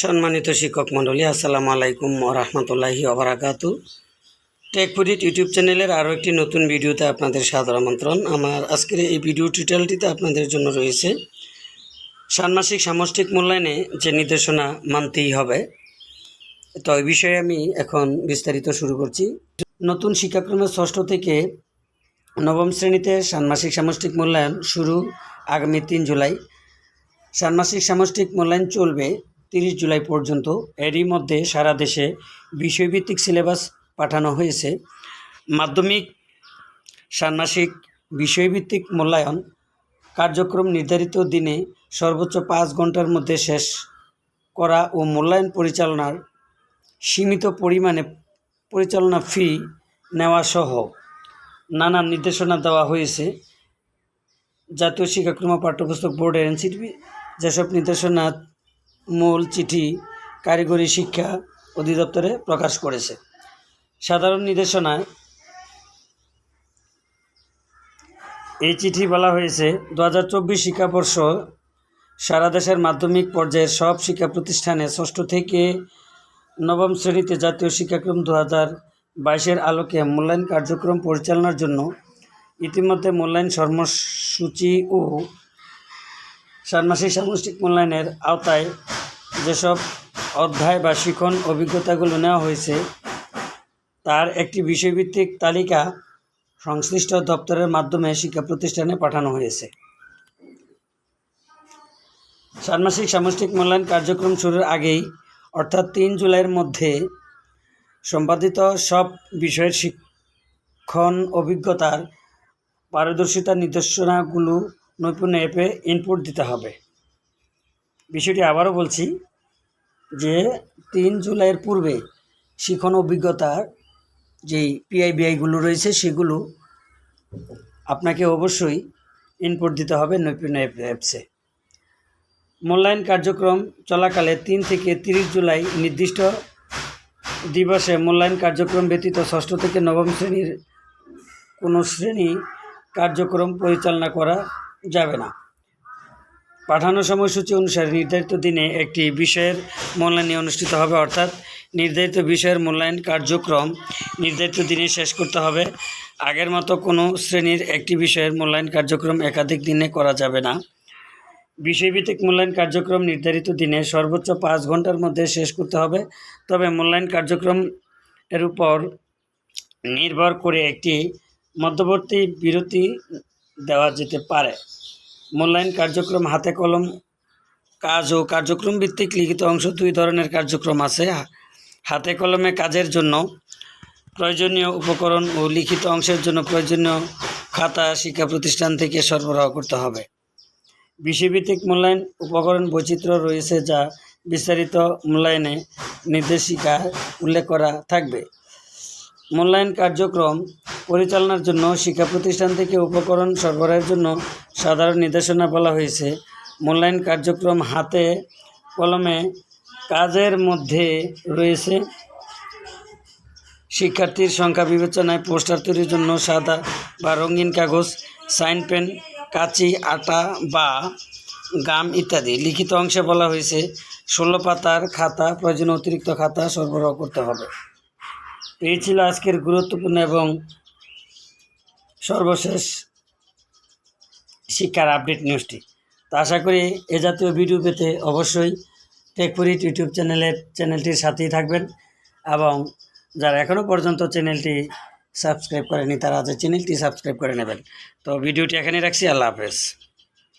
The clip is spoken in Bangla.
সম্মানিত শিক্ষক মণ্ডলী, আসসালামু আলাইকুম রহমতুল্লাহি অবরাকাতু টেকপুরিট ইউটিউব চ্যানেলের আরও একটি নতুন ভিডিওতে আপনাদের সাদর আমন্ত্রণ। আমার আজকের এই ভিডিও টিউটোরিয়ালটিতে আপনাদের জন্য রয়েছে ষান্মাসিক সামষ্টিক মূল্যায়নে যে নির্দেশনা মানতেই হবে। তো এই বিষয়ে আমি এখন বিস্তারিত শুরু করছি। নতুন শিক্ষাক্রমের ষষ্ঠ থেকে নবম শ্রেণীতে ষান্মাসিক সামষ্টিক মূল্যায়ন শুরু আগামী তিন জুলাই। ষান্মাসিক সামষ্টিক মূল্যায়ন চলবে তিরিশ জুলাই পর্যন্ত এরই মধ্যে সারা দেশে বিষয়ভিত্তিক সিলেবাস পাঠানো হয়েছে। মাধ্যমিক, ষান্মাসিক বিষয়ভিত্তিক মূল্যায়ন কার্যক্রম নির্ধারিত দিনে সর্বোচ্চ পাঁচ ঘণ্টার মধ্যে শেষ করা ও মূল্যায়ন পরিচালনার সীমিত পরিমাণে পরিচালনা ফি নেওয়া সহ নানা নির্দেশনা দেওয়া হয়েছে। জাতীয় শিক্ষাক্রম পাঠ্যপুস্তক বোর্ডের এনসিটিভি যেসব নির্দেশনা মূল চিঠি কারিগরি শিক্ষা অধিদপ্তরে প্রকাশ করেছে। সাধারণ নির্দেশনায় এই চিঠি বলা হয়েছে দু হাজার চব্বিশ শিক্ষাবর্ষ সারা দেশের মাধ্যমিক পর্যায়ের সব শিক্ষা প্রতিষ্ঠানে ষষ্ঠ থেকে নবম শ্রেণীতে জাতীয় শিক্ষাক্রম দু হাজার বাইশের আলোকে মূল্যায়ন কার্যক্রম পরিচালনার জন্য ইতিমধ্যে মূল্যায়ন কর্মসূচি ও ষান্মাসিক সামষ্টিক মূল্যায়নের আওতায় যেসব অধ্যায় বা শিখন অভিজ্ঞতাগুলো নেওয়া হয়েছে, তার একটি বিষয়ভিত্তিক তালিকা সংশ্লিষ্ট দপ্তরের মাধ্যমে শিক্ষা প্রতিষ্ঠানে পাঠানো হয়েছে। ষান্মাসিক সামষ্টিক মূল্যায়ন কার্যক্রম শুরুর আগেই, অর্থাৎ তিন জুলাইয়ের মধ্যে, সম্পাদিত সব বিষয়ের শিক্ষণ অভিজ্ঞতার পারদর্শিতা নির্দেশনাগুলো নৈপুণ্য অ্যাপে ইনপুট দিতে হবে। বিষয়টি আবারও বলছি যে তিন জুলাইয়ের পূর্বে শিখন অভিজ্ঞতার যেই পিআইবিআইগুলো রয়েছে সেগুলো আপনাকে অবশ্যই ইনপুট দিতে হবে নৈপুণ্য অ্যাপ, অ্যাপসে। মূল্যায়ন কার্যক্রম চলাকালে তিন থেকে তিরিশ জুলাই নির্দিষ্ট দিবসে মূল্যায়ন কার্যক্রম ব্যতীত ষষ্ঠ থেকে নবম শ্রেণির কোনো শ্রেণি কার্যক্রম পরিচালনা করা যাবে না। পাঠানো সময়সূচি অনুসারে নির্ধারিত দিনে একটি বিষয়ের মূল্যায়ন অনুষ্ঠিত হবে, অর্থাৎ নির্ধারিত বিষয়ের মূল্যায়ন কার্যক্রম নির্ধারিত দিনে শেষ করতে হবে। আগের মতো কোনো শ্রেণির একটি বিষয়ের মূল্যায়ন কার্যক্রম একাধিক দিনে করা যাবে না। বিষয়ভিত্তিক মূল্যায়ন কার্যক্রম নির্ধারিত দিনে সর্বোচ্চ পাঁচ ঘণ্টার মধ্যে শেষ করতে হবে। তবে মূল্যায়ন কার্যক্রম এর উপর নির্ভর করে একটি মধ্যবর্তী বিরতি দেওয়া যেতে পারে। মূল্যায়ন কার্যক্রম হাতে কলম, কাজ ও কার্যক্রম ভিত্তিক লিখিত অংশ দুই ধরনের কার্যক্রম আছে। হাতে কলমে কাজের জন্য প্রয়োজনীয় উপকরণ ও লিখিত অংশের জন্য প্রয়োজনীয় খাতা, শিক্ষা প্রতিষ্ঠান থেকে সরবরাহ করতে হবে। বিষয়ভিত্তিক মূল্যায়ন উপকরণ বৈচিত্র্য রয়েছে যা বিস্তারিত মূল্যায়নে নির্দেশিকা উল্লেখ করা থাকবে। মূল্যায়ন কার্যক্রম পরিচালনার জন্য শিক্ষা প্রতিষ্ঠান থেকে উপকরণ সরবরাহের জন্য সাধারণ নির্দেশনা বলা হয়েছে। মূল্যায়ন কার্যক্রম হাতে কলমে কাজের মধ্যে রয়েছে। শিক্ষার্থীর সংখ্যা বিবেচনায় পোস্টার তৈরির জন্য সাদা বা রঙিন কাগজ, সাইন পেন, কাঁচি, আটা বা গাম ইত্যাদি লিখিত অংশে বলা হয়েছে। ষোলো পাতার খাতা প্রয়োজনে অতিরিক্ত খাতা সরবরাহ করতে হবে। এই ছিল আজকের গুরুত্বপূর্ণ এবং সর্বশেষ শিক্ষার আপডেট নিউজটি। তো আশা করি এ জাতীয় ভিডিও পেতে অবশ্যই টেকপুরিট ইউটিউব চ্যানেলের চ্যানেলটির সাথেই থাকবেন এবং যারা এখনও পর্যন্ত চ্যানেলটি সাবস্ক্রাইব করেনি তারা আজ চ্যানেলটি সাবস্ক্রাইব করে নেবেন। তো ভিডিওটি এখানে রাখছি, আল্লাহ হাফেজ।